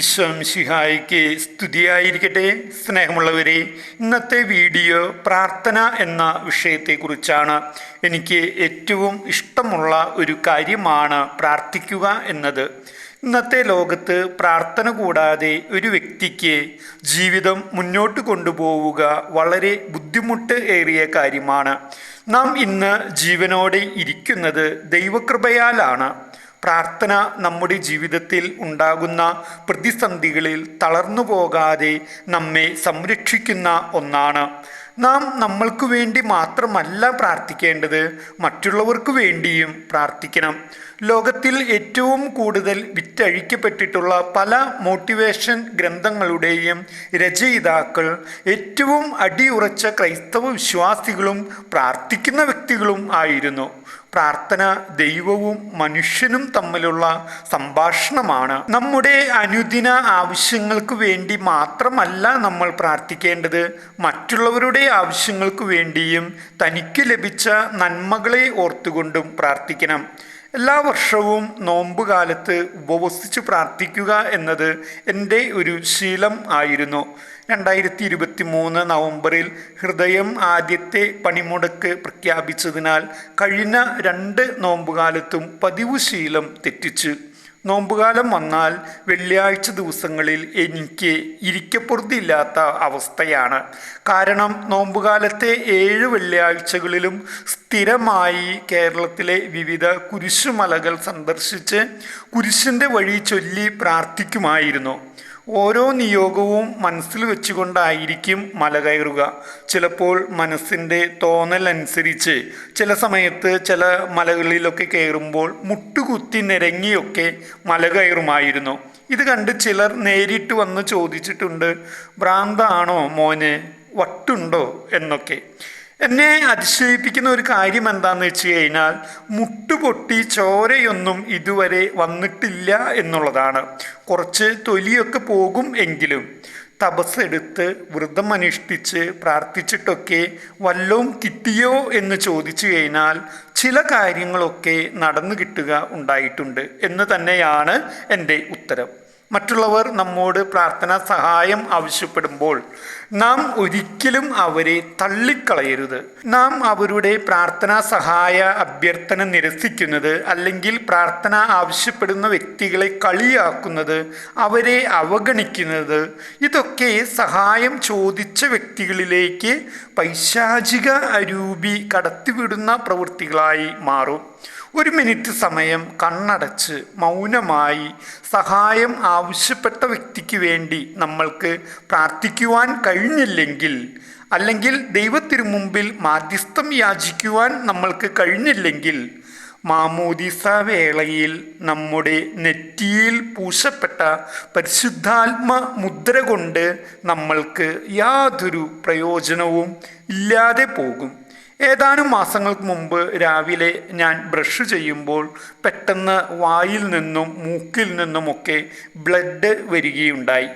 ഈശ്വംശിഹായിക്ക് സ്തുതിയായിരിക്കട്ടെ. സ്നേഹമുള്ളവരെ ഇന്നത്തെ വീഡിയോ പ്രാർത്ഥന എന്ന വിഷയത്തെക്കുറിച്ചാണ്. എനിക്ക് ഏറ്റവും ഇഷ്ടമുള്ള ഒരു കാര്യമാണ് പ്രാർത്ഥിക്കുക എന്നത്. ഇന്നത്തെ ലോകത്ത് പ്രാർത്ഥന കൂടാതെ ഒരു വ്യക്തിക്ക് ജീവിതം മുന്നോട്ട് കൊണ്ടുപോവുക വളരെ ബുദ്ധിമുട്ട് ഏറിയ കാര്യമാണ്. നാം ഇന്ന് ജീവനോടെ ഇരിക്കുന്നത് ദൈവകൃപയാലാണ്. പ്രാർത്ഥന നമ്മുടെ ജീവിതത്തിൽ ഉണ്ടാകുന്ന പ്രതിസന്ധികളിൽ തളർന്നു പോകാതെ നമ്മെ സംരക്ഷിക്കുന്ന ഒന്നാണ്. നാം നമ്മൾക്ക് വേണ്ടി മാത്രമല്ല പ്രാർത്ഥിക്കേണ്ടത് മറ്റുള്ളവർക്ക് വേണ്ടിയും പ്രാർത്ഥിക്കണം. ലോകത്തിൽ ഏറ്റവും കൂടുതൽ വിറ്റഴിക്കപ്പെട്ടിട്ടുള്ള പല മോട്ടിവേഷൻ ഗ്രന്ഥങ്ങളുടെയും രചയിതാക്കൾ ഏറ്റവും അടിയുറച്ച ക്രൈസ്തവ വിശ്വാസികളും പ്രാർത്ഥിക്കുന്ന വ്യക്തികളും ആയിരുന്നു. പ്രാർത്ഥന ദൈവവും മനുഷ്യനും തമ്മിലുള്ള സംഭാഷണമാണ്. നമ്മുടെ അനുദിന ആവശ്യങ്ങൾക്ക് വേണ്ടി മാത്രമല്ല നമ്മൾ പ്രാർത്ഥിക്കേണ്ടത്. മറ്റുള്ളവരുടെ ആവശ്യങ്ങൾക്ക് വേണ്ടിയും തനിക്ക് ലഭിച്ച നന്മകളെ ഓർത്തുകൊണ്ടും പ്രാർത്ഥിക്കണം. എല്ലാ വർഷവും നോമ്പ് കാലത്ത് ഉപവസിച്ച് പ്രാർത്ഥിക്കുക എന്നത് എന്റെ ഒരു ശീലം ആയിരുന്നു. രണ്ടായിരത്തി ഇരുപത്തി മൂന്ന് നവംബറിൽ ഹൃദയം ആദ്യത്തെ പണിമുടക്ക് പ്രഖ്യാപിച്ചതിനാൽ കഴിഞ്ഞ രണ്ട് നോമ്പുകാലത്തും പതിവ് ശീലം തെറ്റിച്ച്. നോമ്പുകാലം വന്നാൽ വെള്ളിയാഴ്ച ദിവസങ്ങളിൽ എനിക്ക് ഇരിക്കപ്പുറത്തില്ലാത്ത അവസ്ഥയാണ്. കാരണം നോമ്പുകാലത്തെ ഏഴ് വെള്ളിയാഴ്ചകളിലും സ്ഥിരമായി കേരളത്തിലെ വിവിധ കുരിശുമലകൾ സന്ദർശിച്ച് കുരിശിന്റെ വഴി ചൊല്ലി പ്രാർത്ഥിക്കുമായിരുന്നു. ഓരോ നിയോഗവും മനസ്സിൽ വെച്ചുകൊണ്ടായിരിക്കും മല കയറുക. ചിലപ്പോൾ മനസ്സിന്റെ തോന്നൽ അനുസരിച്ച് ചില സമയത്ത് ചില മലകളിലൊക്കെ കയറുമ്പോൾ മുട്ടുകുത്തി നിരങ്ങിയൊക്കെ മല കയറുമായിരുന്നു. ഇത് കണ്ട് ചിലർ നേരിട്ട് വന്ന് ചോദിച്ചിട്ടുണ്ട് ഭ്രാന്താണോ മോന്? വട്ടുണ്ടോ? എന്നൊക്കെ. എന്നെ അതിശയിപ്പിക്കുന്ന ഒരു കാര്യം എന്താണെന്ന് വെച്ച് കഴിഞ്ഞാൽ മുട്ടുപൊട്ടി ചോരയൊന്നും ഇതുവരെ വന്നിട്ടില്ല എന്നുള്ളതാണ്. കുറച്ച് തൊലിയൊക്കെ പോകും എങ്കിലും തപസ്സെടുത്ത് വ്രതം അനുഷ്ഠിച്ച് പ്രാർത്ഥിച്ചിട്ടൊക്കെ വല്ലവും കിട്ടിയോ എന്ന് ചോദിച്ചു കഴിഞ്ഞാൽ ചില കാര്യങ്ങളൊക്കെ നടന്നു കിട്ടുക ഉണ്ടായിട്ടുണ്ട് എന്ന് തന്നെയാണ് എന്റെ ഉത്തരം. മറ്റുള്ളവർ നമ്മോട് പ്രാർത്ഥനാ സഹായം ആവശ്യപ്പെടുമ്പോൾ നാം ഒരിക്കലും അവരെ തള്ളിക്കളയരുത്. നാം അവരുടെ പ്രാർത്ഥനാ സഹായ അഭ്യർത്ഥന നിരസിക്കുന്നത് അല്ലെങ്കിൽ പ്രാർത്ഥന ആവശ്യപ്പെടുന്ന വ്യക്തികളെ കളിയാക്കുന്നത് അവരെ അവഗണിക്കുന്നത് ഇതൊക്കെ സഹായം ചോദിച്ച വ്യക്തികളിലേക്ക് പൈശാചിക അരൂപി കടത്തിവിടുന്ന പ്രവൃത്തികളായി മാറും. ഒരു മിനിറ്റ് സമയം കണ്ണടച്ച് മൗനമായി സഹായം ആവശ്യപ്പെട്ട വ്യക്തിക്ക് വേണ്ടി നമ്മൾക്ക് പ്രാർത്ഥിക്കുവാൻ കഴിഞ്ഞില്ലെങ്കിൽ അല്ലെങ്കിൽ ദൈവത്തിനു മുമ്പിൽ മാധ്യസ്ഥം യാചിക്കുവാൻ നമ്മൾക്ക് കഴിഞ്ഞില്ലെങ്കിൽ മാമോദിസ വേളയിൽ നമ്മുടെ നെറ്റിയിൽ പൂശപ്പെട്ട പരിശുദ്ധാത്മ മുദ്ര കൊണ്ട് നമ്മൾക്ക് യാതൊരു പ്രയോജനവും ഇല്ലാതെ പോകും. ഏതാനും മാസങ്ങൾക്ക് മുമ്പ് രാവിലെ ഞാൻ ബ്രഷ് ചെയ്യുമ്പോൾ പെട്ടെന്ന് വായിൽ നിന്നും മൂക്കിൽ നിന്നുമൊക്കെ ബ്ലഡ് വരികയുണ്ടായി.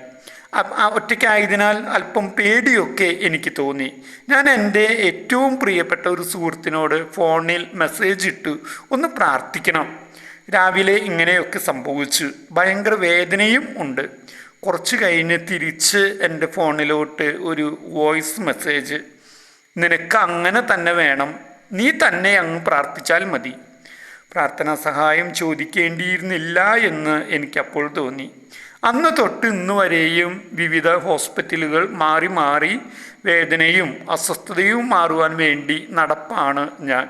ഒറ്റയ്ക്കായതിനാൽ അല്പം പേടിയൊക്കെ എനിക്ക് തോന്നി. ഞാൻ എന്റെ ഏറ്റവും പ്രിയപ്പെട്ട ഒരു സുഹൃത്തിനോട് ഫോണിൽ മെസ്സേജ് ഇട്ടു ഒന്ന് പ്രാർത്ഥിക്കണം. രാവിലെ ഇങ്ങനെയൊക്കെ സംഭവിച്ചു. ഭയങ്കര വേദനയും ഉണ്ട്. കുറച്ച് കഴിഞ്ഞ് തിരിച്ച് എന്റെ ഫോണിലോട്ട് ഒരു വോയിസ് മെസ്സേജ് നിനക്ക് അങ്ങനെ തന്നെ വേണം. നീ തന്നെ അങ്ങ് പ്രാർത്ഥിച്ചാൽ മതി. പ്രാർത്ഥനാ സഹായം ചോദിക്കേണ്ടിയിരുന്നില്ല എന്ന് എനിക്കപ്പോൾ തോന്നി. അന്ന് തൊട്ട് ഇന്ന് വരെയും വിവിധ ഹോസ്പിറ്റലുകൾ മാറി മാറി വേദനയും അസ്വസ്ഥതയും മാറുവാൻ വേണ്ടി നടപ്പാണ് ഞാൻ.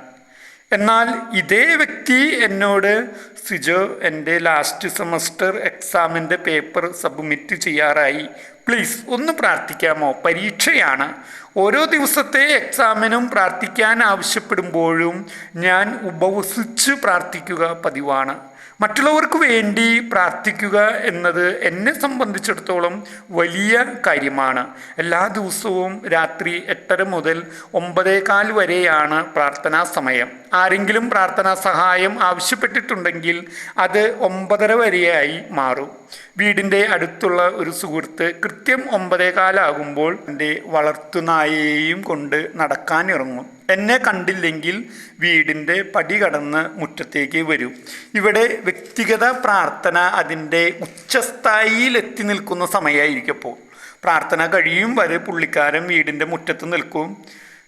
എന്നാൽ ഇതേ വ്യക്തി എന്നോട് സിജോ എന്റെ ലാസ്റ്റ് സെമസ്റ്റർ എക്സാമിന്റെ പേപ്പർ സബ്മിറ്റ് ചെയ്യാറായി. പ്ലീസ് ഒന്ന് പ്രാർത്ഥിക്കാമോ? പരീക്ഷയാണ്. ഓരോ ദിവസത്തെ എക്സാമിനും പ്രാർത്ഥിക്കാൻ ആവശ്യപ്പെടുമ്പോഴും ഞാൻ ഉപവസിച്ച് പ്രാർത്ഥിക്കുക പതിവാണ്. മറ്റുള്ളവർക്ക് വേണ്ടി പ്രാർത്ഥിക്കുക എന്നത് എന്നെ സംബന്ധിച്ചിടത്തോളം വലിയ കാര്യമാണ്. എല്ലാ ദിവസവും രാത്രി എട്ടര മുതൽ ഒമ്പതേകാൽ വരെയാണ് പ്രാർത്ഥനാ സമയം. ആരെങ്കിലും പ്രാർത്ഥനാ സഹായം ആവശ്യപ്പെട്ടിട്ടുണ്ടെങ്കിൽ അത് ഒമ്പതര വരെയായി മാറും. വീടിന്റെ അടുത്തുള്ള ഒരു സുഹൃത്ത് കൃത്യം ഒമ്പതേ കാലാകുമ്പോൾ എന്റെ വളർത്തുനായയെയും കൊണ്ട് നടക്കാൻ ഇറങ്ങും എന്നെ കണ്ടില്ലെങ്കിൽ വീടിന്റെ പടി കടന്ന് മുറ്റത്തേക്ക് വരും. ഇവിടെ വ്യക്തിഗത പ്രാർത്ഥന അതിന്റെ ഉച്ചസ്ഥായിയിലെത്തി നിൽക്കുന്ന സമയമായിരിക്കപ്പോൾ പ്രാർത്ഥന കഴിയും വരെ പുള്ളിക്കാരൻ വീടിന്റെ മുറ്റത്ത് നിൽക്കും.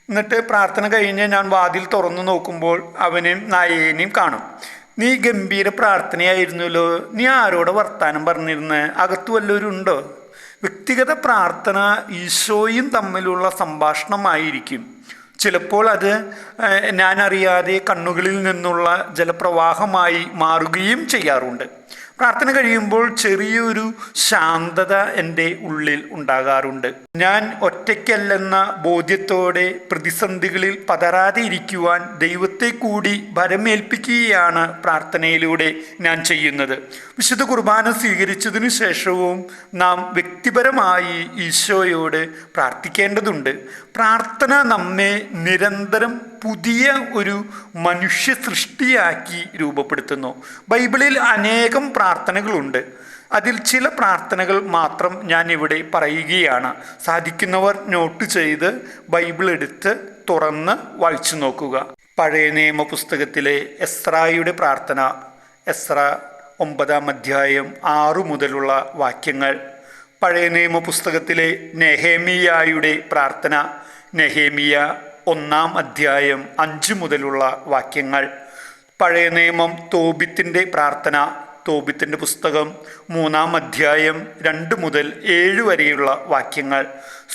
എന്നിട്ട് പ്രാർത്ഥന കഴിഞ്ഞ് ഞാൻ വാതിൽ തുറന്നു നോക്കുമ്പോൾ അവനെയും നായേനെയും കാണും. നീ ഗംഭീര പ്രാർത്ഥനയായിരുന്നല്ലോ. നീ ആരോട് വർത്താനം പറഞ്ഞിരുന്ന്? അകത്തു വല്ലവരും ഉണ്ടോ വ്യക്തിഗത പ്രാർത്ഥന ഈശോയും തമ്മിലുള്ള സംഭാഷണമായിരിക്കും. ചിലപ്പോൾ അത് ഞാനറിയാതെ കണ്ണുകളിൽ നിന്നുള്ള ജലപ്രവാഹമായി മാറുകയും ചെയ്യാറുണ്ട്. പ്രാർത്ഥന കഴിയുമ്പോൾ ചെറിയൊരു ശാന്തത എന്റെ ഉള്ളിൽ ഉണ്ടാകാറുണ്ട്. ഞാൻ ഒറ്റയ്ക്കല്ലെന്ന ബോധ്യത്തോടെ പ്രതിസന്ധികളിൽ പതരാതെ ഇരിക്കുവാൻ ദൈവത്തെ കൂടി ഭരമേൽപ്പിക്കുകയാണ് പ്രാർത്ഥനയിലൂടെ ഞാൻ ചെയ്യുന്നത്. വിശുദ്ധ കുർബാന സ്വീകരിച്ചതിനു ശേഷവും നാം വ്യക്തിപരമായി ഈശോയോട് പ്രാർത്ഥിക്കേണ്ടതുണ്ട്. പ്രാർത്ഥന നമ്മെ നിരന്തരം പുതിയ ഒരു മനുഷ്യ സൃഷ്ടിയാക്കി രൂപപ്പെടുത്തുന്നു. ബൈബിളിൽ അനേകം പ്രാർത്ഥനകളുണ്ട്. അതിൽ ചില പ്രാർത്ഥനകൾ മാത്രം ഞാൻ ഇവിടെ പറയുകയാണ്. സാധിക്കുന്നവർ നോട്ട് ചെയ്ത് ബൈബിൾ എടുത്ത് തുറന്ന് വായിച്ചു നോക്കുക. പഴയ നിയമ പുസ്തകത്തിലെ എസ്രായുടെ പ്രാർത്ഥന എസ്ര ഒമ്പതാം അധ്യായം ആറു മുതലുള്ള വാക്യങ്ങൾ. പഴയ നിയമ പുസ്തകത്തിലെ നെഹേമിയായുടെ പ്രാർത്ഥന നെഹേമിയ ഒന്നാം അധ്യായം അഞ്ച് മുതലുള്ള വാക്യങ്ങൾ. പഴയ നിയമം തോബിത്തിന്റെ പ്രാർത്ഥന തോബിത്തിന്റെ പുസ്തകം മൂന്നാം അധ്യായം രണ്ട് മുതൽ ഏഴ് വരെയുള്ള വാക്യങ്ങൾ.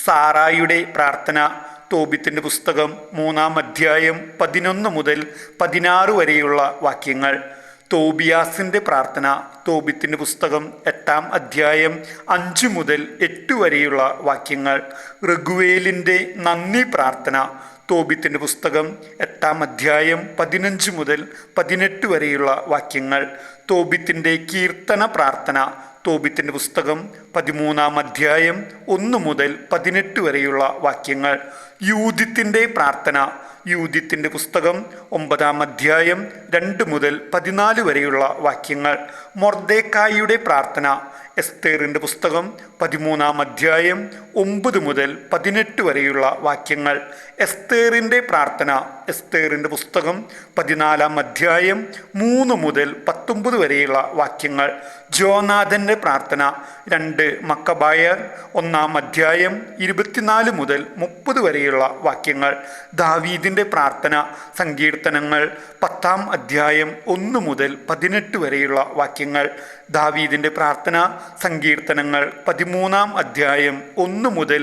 സാറായുടെ പ്രാർത്ഥന തോബിത്തിന്റെ പുസ്തകം മൂന്നാം അധ്യായം പതിനൊന്ന് മുതൽ പതിനാറ് വരെയുള്ള വാക്യങ്ങൾ. തോബിയാസിന്റെ പ്രാർത്ഥന തോബിത്തിന്റെ പുസ്തകം എട്ടാം അധ്യായം അഞ്ച് മുതൽ എട്ട് വരെയുള്ള വാക്യങ്ങൾ ഋഗ്വേലിന്റെ നന്ദി പ്രാർത്ഥന തോബിത്തിന്റെ പുസ്തകം എട്ടാം അധ്യായം പതിനഞ്ച് മുതൽ പതിനെട്ട് വരെയുള്ള വാക്യങ്ങൾ തോബിത്തിന്റെ കീർത്തന പ്രാർത്ഥന തോബിത്തിന്റെ പുസ്തകം പതിമൂന്നാം അധ്യായം ഒന്ന് മുതൽ പതിനെട്ട് വരെയുള്ള വാക്യങ്ങൾ യൂതിത്തിന്റെ പ്രാർത്ഥന യൂതിത്തിന്റെ പുസ്തകം ഒമ്പതാം അധ്യായം രണ്ട് മുതൽ പതിനാല് വരെയുള്ള വാക്യങ്ങൾ. മൊർദേക്കായിയുടെ പ്രാർത്ഥന. എസ്തേറിന്റെ പുസ്തകം പതിമൂന്നാം അധ്യായം ഒമ്പത് മുതൽ പതിനെട്ട് വരെയുള്ള വാക്യങ്ങൾ. എസ്തേറിന്റെ പ്രാർത്ഥന. എസ്തേറിന്റെ പുസ്തകം പതിനാലാം അധ്യായം മൂന്ന് മുതൽ പത്തൊമ്പത് വരെയുള്ള വാക്യങ്ങൾ. ജോനാഥന്റെ പ്രാർത്ഥന. രണ്ട് മക്കബായർ. ഒന്നാം അധ്യായം ഇരുപത്തിനാല് മുതൽ മുപ്പത് വരെയുള്ള വാക്യങ്ങൾ. ദാവീദിന്റെ പ്രാർത്ഥന സങ്കീർത്തനങ്ങൾ പത്താം അധ്യായം ഒന്ന് മുതൽ പതിനെട്ട് വരെയുള്ള വാക്യങ്ങൾ ദാവീദിന്റെ പ്രാർത്ഥന സങ്കീർത്തനങ്ങൾ പതിമൂന്നാം അധ്യായം ഒന്ന് മുതൽ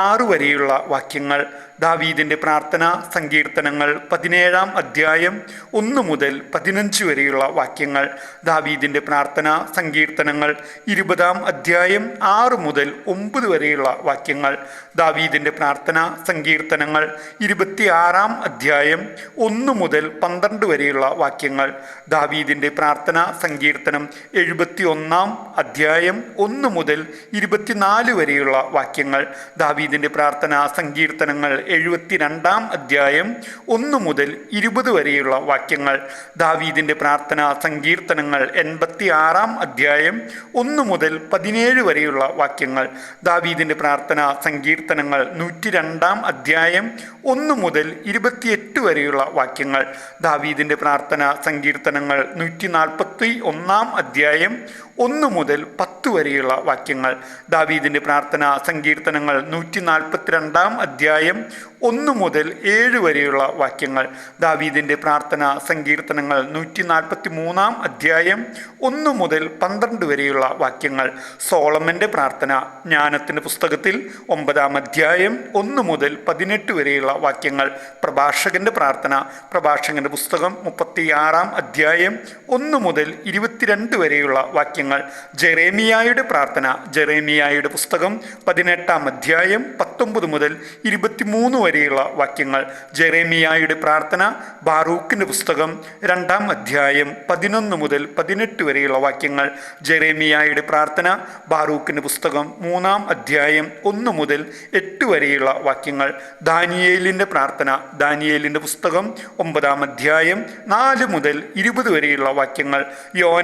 ആറ് വരെയുള്ള വാക്യങ്ങൾ ദാവീദിന്റെ പ്രാർത്ഥന സങ്കീർത്തനങ്ങൾ പതിനേഴാം അധ്യായം ഒന്ന് മുതൽ പതിനഞ്ച് വരെയുള്ള വാക്യങ്ങൾ. ദാവീദിന്റെ പ്രാർത്ഥന സങ്കീർത്തനങ്ങൾ ഇരുപതാം അധ്യായം ആറ് മുതൽ ഒമ്പത് വരെയുള്ള വാക്യങ്ങൾ. ദാവീദിന്റെ പ്രാർത്ഥന സങ്കീർത്തനങ്ങൾ ഇരുപത്തിയാറാം അധ്യായം ഒന്ന് മുതൽ പന്ത്രണ്ട് വരെയുള്ള വാക്യങ്ങൾ. ദാവീദിന്റെ പ്രാർത്ഥന സങ്കീർത്തനം എഴുപത്തി ഒന്നാം അധ്യായം ഒന്ന് മുതൽ ഇരുപത്തിനാല് വരെയുള്ള വാക്യങ്ങൾ. ദാവീദിന്റെ പ്രാർത്ഥന സങ്കീർത്തനങ്ങൾ എഴുപത്തിരണ്ടാം അധ്യായം ഒന്ന് മുതൽ ഇരുപത് വരെയുള്ള വാക്യങ്ങൾ. ദാവീദിന്റെ പ്രാർത്ഥന സങ്കീർത്തനങ്ങൾ എൺപത്തി ആറാം അധ്യായം ഒന്ന് മുതൽ പതിനേഴ് വരെയുള്ള വാക്യങ്ങൾ. ദാവീദിന്റെ പ്രാർത്ഥന സങ്കീർത്തനങ്ങൾ നൂറ്റി രണ്ടാം അധ്യായം ഒന്ന് മുതൽ ഇരുപത്തിയെട്ട് വരെയുള്ള വാക്യങ്ങൾ. ദാവീദിന്റെ പ്രാർത്ഥന സങ്കീർത്തനങ്ങൾ നൂറ്റി നാൽപ്പത്തി ഒന്നാം അധ്യായം ഒന്ന് മുതൽ പത്ത് വരെയുള്ള വാക്യങ്ങൾ. ദാവീദിന്റെ പ്രാർത്ഥന സങ്കീർത്തനങ്ങൾ നൂറ്റി നാൽപ്പത്തിരണ്ടാം അധ്യായം ഒന്ന് മുതൽ ഏഴ് വരെയുള്ള വാക്യങ്ങൾ. ദാവീദിന്റെ പ്രാർത്ഥന സങ്കീർത്തനങ്ങൾ നൂറ്റി നാൽപ്പത്തി മൂന്നാം അധ്യായം ഒന്ന് മുതൽ പന്ത്രണ്ട് വരെയുള്ള വാക്യങ്ങൾ. സോളമന്റെ പ്രാർത്ഥന ജ്ഞാനത്തിന്റെ പുസ്തകത്തിൽ ഒമ്പതാം അധ്യായം ഒന്ന് മുതൽ പതിനെട്ട് വരെയുള്ള വാക്യങ്ങൾ. പ്രഭാഷകന്റെ പ്രാർത്ഥന പ്രഭാഷകന്റെ പുസ്തകം മുപ്പത്തി ആറാം അധ്യായം ഒന്ന് മുതൽ ഇരുപത്തി ഇരുപത്തിരണ്ട് വരെയുള്ള വാക്യങ്ങൾ ജെറേമിയായുടെ പ്രാർത്ഥന ജെറേമിയായുടെ പുസ്തകം പതിനെട്ടാം അധ്യായം പത്തൊമ്പത് മുതൽ ഇരുപത്തിമൂന്ന് വരെയുള്ള വാക്യങ്ങൾ ജെറേമിയായുടെ പ്രാർത്ഥന ബാറൂക്കിന്റെ പുസ്തകം രണ്ടാം അധ്യായം പതിനൊന്ന് മുതൽ പതിനെട്ട് വരെയുള്ള വാക്യങ്ങൾ ജെറേമിയായുടെ പ്രാർത്ഥന ബാറൂക്കിന്റെ പുസ്തകം മൂന്നാം അധ്യായം ഒന്ന് മുതൽ എട്ട് വരെയുള്ള വാക്യങ്ങൾ ദാനിയേലിന്റെ പ്രാർത്ഥന ദാനിയേലിന്റെ പുസ്തകം ഒമ്പതാം അധ്യായം നാല് മുതൽ ഇരുപത് വരെയുള്ള വാക്യങ്ങൾ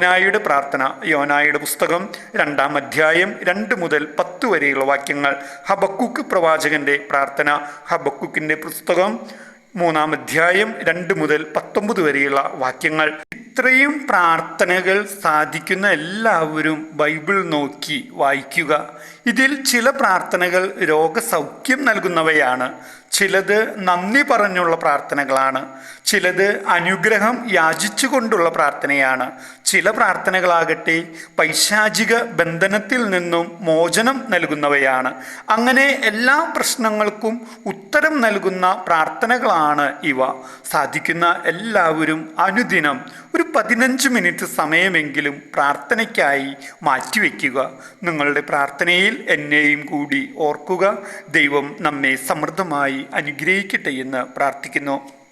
യോനായുടെ പ്രാർത്ഥന യോനായുടെ പുസ്തകം രണ്ടാം അധ്യായം രണ്ട് മുതൽ പത്ത് വരെയുള്ള വാക്യങ്ങൾ. ഹബക്കുക്ക് പ്രവാചകന്റെ പ്രാർത്ഥന ഹബക്കുക്കിന്റെ പുസ്തകം മൂന്നാം അധ്യായം രണ്ട് മുതൽ പത്തൊമ്പത് വരെയുള്ള വാക്യങ്ങൾ. ഇത്രയും പ്രാർത്ഥനകൾ സാധിക്കുന്ന എല്ലാവരും ബൈബിൾ നോക്കി വായിക്കുക. ഇതിൽ ചില പ്രാർത്ഥനകൾ രോഗസൗഖ്യം നൽകുന്നവയാണ്. ചിലത് നന്ദി പറഞ്ഞുള്ള പ്രാർത്ഥനകളാണ്. ചിലത് അനുഗ്രഹം യാചിച്ചുകൊണ്ടുള്ള പ്രാർത്ഥനയാണ്. ചില പ്രാർത്ഥനകളാകട്ടെ പൈശാചിക ബന്ധനത്തിൽ നിന്നും മോചനം നൽകുന്നവയാണ്. അങ്ങനെ എല്ലാ പ്രശ്നങ്ങൾക്കും ഉത്തരം നൽകുന്ന പ്രാർത്ഥനകളാണ് ഇവ. സാധിക്കുന്ന എല്ലാവരും അനുദിനം ഒരു പതിനഞ്ച് മിനിറ്റ് സമയമെങ്കിലും പ്രാർത്ഥനയ്ക്കായി മാറ്റിവെക്കുക. നിങ്ങളുടെ പ്രാർത്ഥനയിൽ എന്നെയും കൂടി ഓർക്കുക. ദൈവം നമ്മെ സമൃദ്ധമായി അനുഗ്രഹിക്കട്ടെ എന്ന് പ്രാർത്ഥിക്കുന്നു.